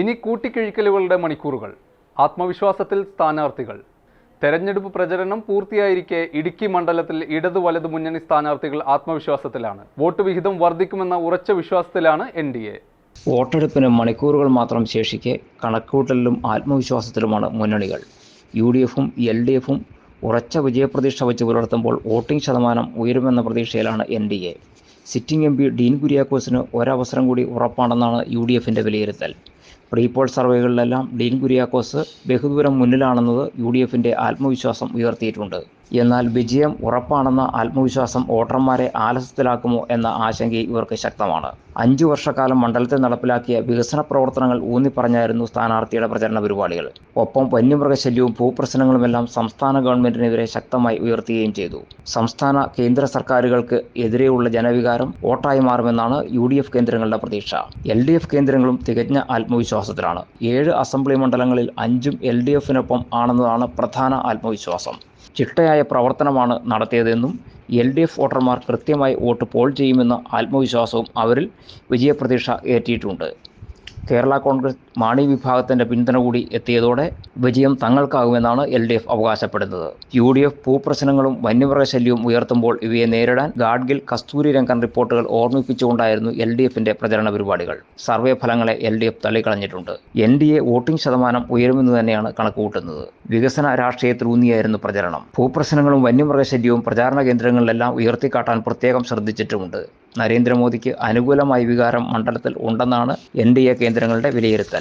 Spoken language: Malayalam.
ഇനി കൂട്ടിക്കിഴിക്കലുകളുടെ മണിക്കൂറുകൾ ആത്മവിശ്വാസത്തിൽ സ്ഥാനാർത്ഥികൾ. തെരഞ്ഞെടുപ്പ് പ്രചരണം പൂർത്തിയായിരിക്കെ ഇടുക്കി മണ്ഡലത്തിൽ ഇടതു വലതു മുന്നണി സ്ഥാനാർത്ഥികൾ ആത്മവിശ്വാസത്തിലാണ്. വോട്ട് വിഹിതം വർദ്ധിക്കുമെന്ന ഉറച്ച വിശ്വാസത്തിലാണ് എൻ ഡി എ. വോട്ടെടുപ്പിന് മണിക്കൂറുകൾ മാത്രം ശേഷിക്കെ കണക്കൂട്ടലിലും ആത്മവിശ്വാസത്തിലുമാണ് മുന്നണികൾ. യു ഡി എഫും എൽ ഡി എഫും ഉറച്ച വിജയപ്രതീക്ഷ വെച്ച് പുലർത്തുമ്പോൾ വോട്ടിംഗ് ശതമാനം ഉയരുമെന്ന പ്രതീക്ഷയിലാണ് N D A. Sitting M P Dean കുര്യാക്കോസിന് ഒരവസരം കൂടി ഉറപ്പാണെന്നാണ് യു ഡി എഫിന്റെ വിലയിരുത്തൽ. പ്രീപോൾ സർവേകളിലെല്ലാം ഡീൻ കുര്യാക്കോസ് ബഹുദൂരം മുന്നിലാണെന്നത് യു ഡി എഫിന്റെ ആത്മവിശ്വാസം ഉയർത്തിയിട്ടുണ്ട്. എന്നാൽ വിജയം ഉറപ്പാണെന്ന ആത്മവിശ്വാസം വോട്ടർമാരെ ആലസ്യത്തിലാക്കുമോ എന്ന ആശങ്ക ഇവർക്ക് ശക്തമാണ്. അഞ്ചു വർഷക്കാലം മണ്ഡലത്തിൽ നടപ്പിലാക്കിയ വികസന പ്രവർത്തനങ്ങൾ ഊന്നിപ്പറഞ്ഞായിരുന്നു സ്ഥാനാർത്ഥിയുടെ പ്രചരണ പരിപാടികൾ. ഒപ്പം വന്യമൃഗശല്യവും ഭൂപ്രശ്നങ്ങളുമെല്ലാം സംസ്ഥാന ഗവൺമെന്റിനെതിരെ ശക്തമായി ഉയർത്തുകയും ചെയ്തു. സംസ്ഥാന കേന്ദ്ര സർക്കാരുകൾക്ക് എതിരെയുള്ള ജനവികാരം വോട്ടായി മാറുമെന്നാണ് യു കേന്ദ്രങ്ങളുടെ പ്രതീക്ഷ. എൽ കേന്ദ്രങ്ങളും തികഞ്ഞ ആത്മവിശ്വാസത്തിലാണ്. ഏഴ് അസംബ്ലി മണ്ഡലങ്ങളിൽ അഞ്ചും എൽ ഡി എഫിനൊപ്പം ആണെന്നതാണ് പ്രധാന ആത്മവിശ്വാസം. ചിട്ടയായ പ്രവർത്തനമാണ് നടത്തിയതെന്നും എൽ ഡി എഫ് വോട്ടർമാർ കൃത്യമായി വോട്ട് പോൾ ചെയ്യുമെന്ന ആത്മവിശ്വാസവും അവരിൽ വിജയപ്രതീക്ഷ ഏറ്റിയിട്ടുണ്ട്. കേരള കോൺഗ്രസ് മാണി വിഭാഗത്തിന്റെ പിന്തുണ കൂടി എത്തിയതോടെ വിജയം തങ്ങൾക്കാകുമെന്നാണ് എൽ ഡി എഫ് അവകാശപ്പെടുന്നത്. യു ഡി എഫ് ഭൂപ്രശ്നങ്ങളും വന്യമൃഗശല്യവും ഉയർത്തുമ്പോൾ ഇവയെ നേരിടാൻ ഗാഡ്ഗിൽ കസ്തൂരി രംഗൻ റിപ്പോർട്ടുകൾ ഓർമ്മിപ്പിച്ചുകൊണ്ടായിരുന്നു എൽ ഡി എഫിന്റെ പ്രചരണ പരിപാടികൾ. സർവേ ഫലങ്ങളെ എൽ ഡി എഫ് തള്ളിക്കളഞ്ഞിട്ടുണ്ട്. എൻ ഡി എ വോട്ടിംഗ് ശതമാനം ഉയരുമെന്ന് തന്നെയാണ് കണക്കുകൂട്ടുന്നത്. വികസന രാഷ്ട്രീയത്തിലൂന്നിയായിരുന്നു പ്രചരണം. ഭൂപ്രശ്നങ്ങളും വന്യമൃഗശല്യവും പ്രചാരണ കേന്ദ്രങ്ങളിലെല്ലാം ഉയർത്തിക്കാട്ടാൻ പ്രത്യേകം ശ്രദ്ധിച്ചിട്ടുമുണ്ട്. നരേന്ദ്രമോദിക്ക് അനുകൂലമായ വികാരം മണ്ഡലത്തിൽ ഉണ്ടെന്നാണ് എൻ ഡി എ കേന്ദ്രങ്ങളുടെ വിലയിരുത്തൽ.